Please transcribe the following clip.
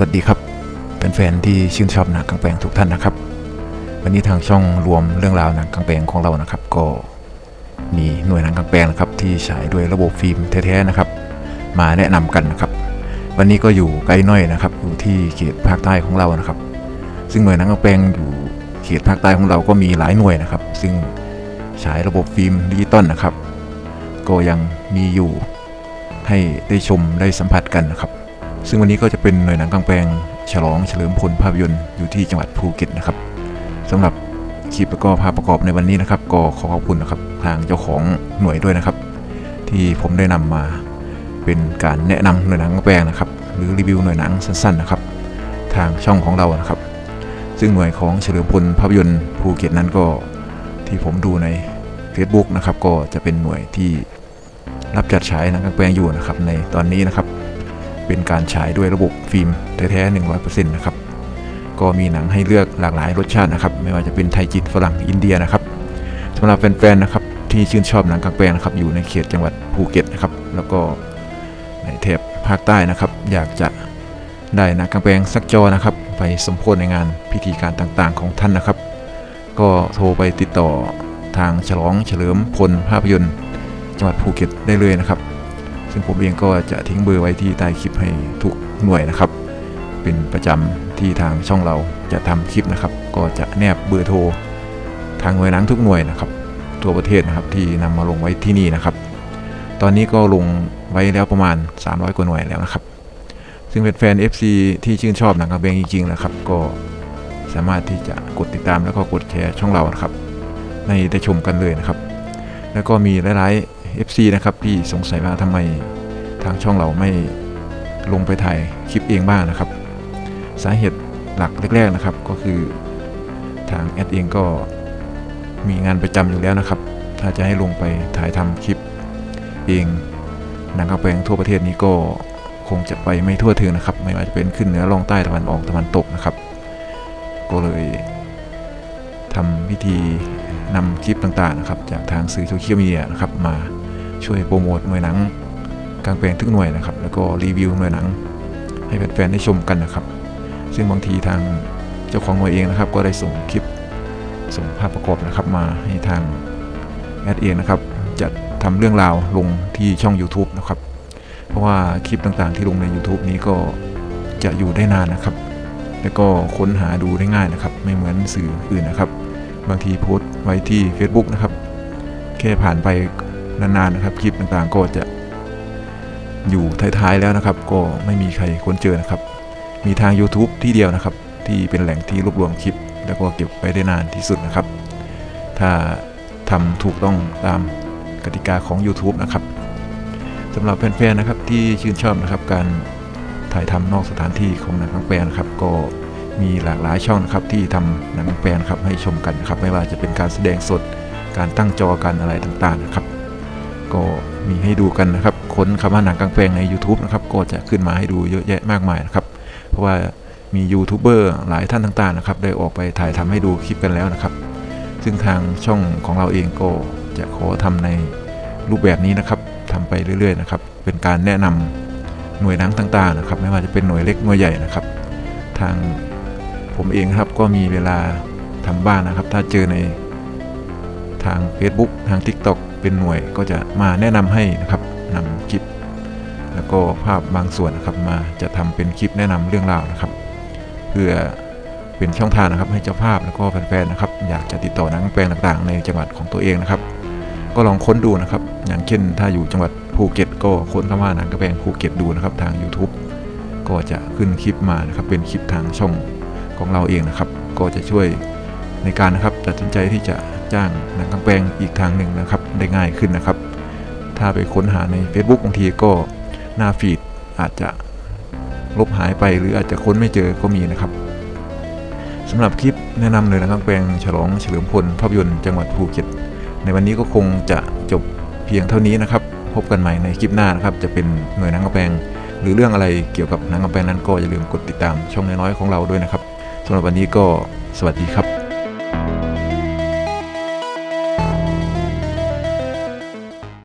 วัสดีครับเป็นแฟนๆที่ชื่นชอบหนังกลางแปลงทุกท่านนะครับ วันนี้ทางช่องรวมเรื่องราวหนังกลางแปลงของเรานะครับ ก็มีหน่วยหนังกลางแปลงนะครับที่ฉายด้วยระบบฟิล์มแท้ๆนะครับ มาแนะนำกันนะครับ วันนี้ก็อยู่ไกลน้อยนะครับ อยู่ที่เขตภาคใต้ของเรานะครับ ซึ่งหน่วยหนังกลางแปลงอยู่เขตภาคใต้ของเราก็มีหลายหน่วยนะครับ ซึ่งฉายระบบฟิล์มดิจิตอลนะครับ ก็ยังมีอยู่ให้ได้ชมได้สัมผัสกันนะครับ ซึ่งวันนี้ก็จะเป็นหน่วยหนังกลางแปลง ฉลองเฉลิมพลภาพยนตร์อยู่ที่จังหวัดภูเก็ตนะครับสำหรับคลิปแล้วก็ภาพประกอบในวันนี้นะครับ ก็ขอขอบคุณนะครับทางเจ้าของหน่วยด้วยนะครับ ที่ผมได้นำมาเป็นการแนะนำหน่วยหนังกลางแปลงนะครับ หรือรีวิวหน่วยหนังสั้นๆนะครับ ทางช่องของเรานะครับ ซึ่งหน่วยของเฉลิมพลภาพยนตร์ภูเก็ตนั้นก็ที่ผมดูใน Facebook นะครับก็จะเป็นหน่วยที่รับจัดฉายหนังกลางแปลงอยู่นะครับในตอนนี้นะครับ เป็นการฉายด้วยระบบฟิล์มแท้ๆ100%นะครับก็มีหนังให้เลือกหลากหลายรสชาตินะครับ ไม่ว่าจะเป็นไทยจีนฝรั่งอินเดียนะครับสำหรับแฟนๆนะครับที่ชื่นชอบหนังกลางแปลงนะครับอยู่ในเขตจังหวัดภูเก็ตนะครับแล้วก็ในแถบภาคใต้นะครับ อยากจะได้หนังกลางแปลงสักจอนะครับ ไปสมโพธในงานพิธีการต่างๆของท่านนะครับ ก็โทรไปติดต่อทางฉลองเฉลิมพลภาพยนตร์ จังหวัดภูเก็ตได้เลยนะครับ ซึ่งผมเองก็จะทิ้งเบอร์ไว้ที่ใต้คลิปให้ทุกหน่วยนะครับ เป็นประจำที่ทางช่องเราจะทำคลิปนะครับ ก็จะแนบเบอร์โทรทางหน่วยนังทุกหน่วยนะครับทั่วประเทศนะครับที่นำมาลงไว้ที่นี่นะครับ ตอนนี้ก็ลงไว้แล้วประมาณ 300 กว่าหน่วยแล้วนะครับ ซึ่งเป็นแฟน FC ที่ชื่นชอบหนังกระเบงจริงๆนะครับ ก็สามารถที่จะกดติดตามแล้วก็กดแชร์ช่องเรานะครับ ในได้ชมกันเลยนะครับ แล้วก็มีหลายๆ FC นะครับที่สงสัยว่าทำไมทางช่องเราไม่ลงไปถ่ายคลิปเองบ้างนะครับ สาเหตุหลักแรกๆนะครับก็คือทางแอดเองก็มีงานประจำอยู่แล้วนะครับ ถ้าจะให้ลงไปถ่ายทำคลิปเองหนังกระแปลงทั่วประเทศนี้ก็คงจะไปไม่ทั่วถึงนะครับ ไม่ว่าจะเป็นขึ้นเหนือลงใต้ตะวันออกตะวันตกนะครับ ก็เลยทำพิธีนำคลิปต่างๆนะครับ จากทางสื่อโซเชียลมีเดียนะครับมา ช่วยโปรโมทหน่วยหนังกลางแปลงทุกหน่วยนะครับ แล้วก็รีวิวหน่วยหนัง ให้แฟนๆได้ชมกันนะครับ ซึ่งบางทีทางเจ้าของหน่วยเองนะครับ ก็ได้ส่งคลิปส่งภาพประกอบนะครับมาให้ทางแอดเองนะครับจะทำเรื่องราวลงที่ช่อง YouTube นะครับ เพราะว่าคลิปต่างๆที่ลงใน YouTube นี้ก็จะอยู่ได้นานนะครับ แล้วก็ค้นหาดูได้ง่ายนะครับ ไม่เหมือนสื่ออื่นนะครับ บางทีโพสต์ไว้ที่ Facebook นะครับ แค่ผ่านไป นานๆนะครับ คลิปต่างๆก็จะอยู่ท้ายๆแล้วนะครับ ก็ไม่มีใครค้นเจอนะครับ มีทาง YouTube ที่เดียวนะครับ ที่เป็นแหล่งที่รวบรวมคลิป แล้วก็เก็บไว้ได้นานที่สุดนะครับ ถ้าทำถูกต้องตามกติกาของ YouTube นะครับสำหรับแฟนๆนะครับที่ชื่นชอบนะครับการถ่ายทำนอกสถานที่ของหนังกางแปลนะครับ ก็มีหลากหลายช่องนะครับที่ทำหนังกางแปลนะครับให้ชมกันนะครับ ไม่ว่าจะเป็นการแสดงสดการตั้งจอกันอะไรต่างๆนะครับ ก็มีให้ดูกันนะครับ ค้นคำว่าหนังกลางแปลงใน YouTube นะครับ ก็จะขึ้นมาให้ดูเยอะแยะมากมายนะครับ เพราะว่ามียูทูบเบอร์หลายท่านต่างๆนะครับ ได้ออกไปถ่ายทำให้ดูคลิปกันแล้วนะครับ ซึ่งทางช่องของเราเองก็จะขอทำในรูปแบบนี้นะครับทำไปเรื่อยๆนะครับ เป็นการแนะนำหน่วยหนังต่างๆนะครับ ไม่ว่าจะเป็นหน่วยเล็กหน่วยใหญ่นะครับ ทางผมเองครับก็มีเวลาทำบ้านนะครับ ถ้าเจอในทาง Facebook ทาง TikTok เป็นหน่วยก็จะมาแนะนำให้นะครับนำคลิป แล้วก็ภาพบางส่วนนะครับมาจะทำเป็นคลิปแนะนำเรื่องราวนะครับ เพื่อเป็นช่องทางนะครับให้เจ้าภาพแล้วก็แฟนๆนะครับ อยากจะติดต่อนังแปลงต่างๆ ในจังหวัดของตัวเองนะครับ ก็ลองค้นดูนะครับ อย่างเช่น ถ้าอยู่จังหวัดภูเก็ต ก็ค้นคำว่าหนังกระแปลงภูเก็ตดูนะครับทาง YouTube ก็จะขึ้นคลิปมานะครับเป็นคลิปทางช่องของเราเองนะครับ ก็จะช่วยในการนะครับตัดสินใจที่จะจ้างหนังกลางแปลงอีกทางหนึ่งนะครับ ได้ง่ายขึ้นนะครับ ถ้าไปค้นหาใน Facebook บางทีก็หน้าฟีดอาจจะลบหายไปหรืออาจจะค้นไม่เจอก็มีนะครับสำหรับคลิปแนะนำเลยนะครับแปลงฉลองเฉลิมพลภาพยนตร์จังหวัดภูเก็ต ในวันนี้ก็คงจะจบเพียงเท่านี้นะครับ พบกันใหม่ในคลิปหน้านะครับ จะเป็นหน่วยหนังกระแปลงหรือเรื่องอะไรเกี่ยวกับหนังกระแปลงนั้นก็อย่าลืมกดติดตามช่องน้อยๆของเราด้วยนะครับสำหรับวันนี้ก็สวัสดีครับ